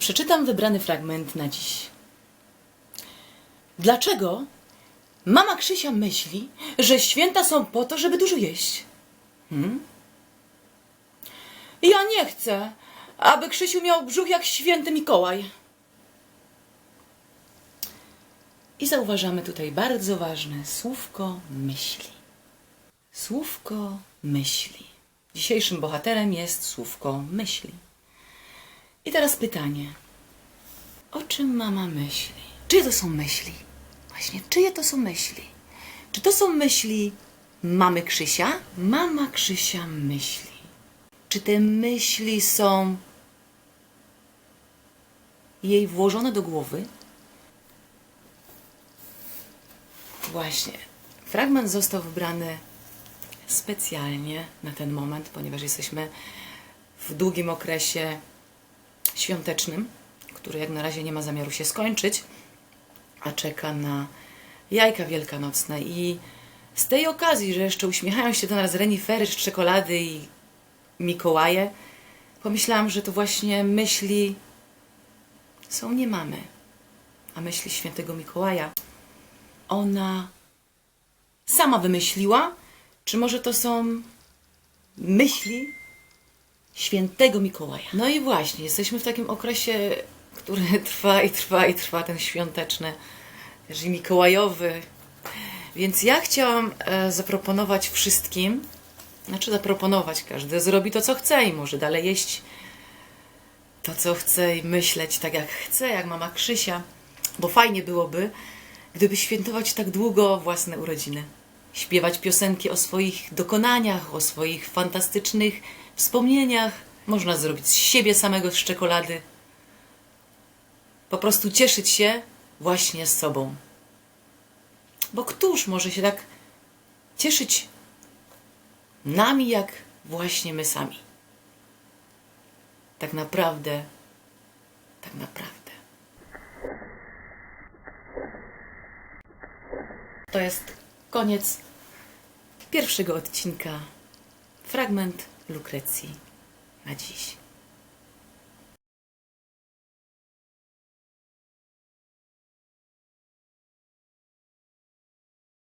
Przeczytam wybrany fragment na dziś. Dlaczego mama Krzysia myśli, że święta są po to, żeby dużo jeść? Hmm? Ja nie chcę, aby Krzysiu miał brzuch jak święty Mikołaj. I zauważamy tutaj bardzo ważne słówko myśli. Słówko myśli. Dzisiejszym bohaterem jest słówko myśli. I teraz pytanie. O czym mama myśli? Czyje to są myśli? Właśnie, czyje to są myśli? Czy to są myśli mamy Krzysia? Mama Krzysia myśli. Czy te myśli są jej włożone do głowy? Właśnie. Fragment został wybrany specjalnie na ten moment, ponieważ jesteśmy w długim okresie świątecznym, który jak na razie nie ma zamiaru się skończyć, a czeka na jajka wielkanocne. I z tej okazji, że jeszcze uśmiechają się do nas renifery z czekolady i Mikołaje, pomyślałam, że to właśnie myśli są nie mamy, a myśli świętego Mikołaja. Ona sama wymyśliła, czy może to są myśli świętego Mikołaja. No i właśnie, jesteśmy w takim okresie, który trwa i trwa i trwa, ten świąteczny, też i mikołajowy. Więc ja chciałam e, zaproponować wszystkim, znaczy zaproponować, każdy zrobi to, co chce i może dalej jeść to, co chce i myśleć tak, jak chce, jak mama Krzysia, bo fajnie byłoby, gdyby świętować tak długo własne urodziny. Śpiewać piosenki o swoich dokonaniach, o swoich fantastycznych wspomnieniach. Można zrobić z siebie samego z czekolady. Po prostu cieszyć się właśnie z sobą. Bo któż może się tak cieszyć nami, jak właśnie my sami? Tak naprawdę, tak naprawdę. To jest koniec pierwszego odcinka. Fragment Lukrecji na dziś.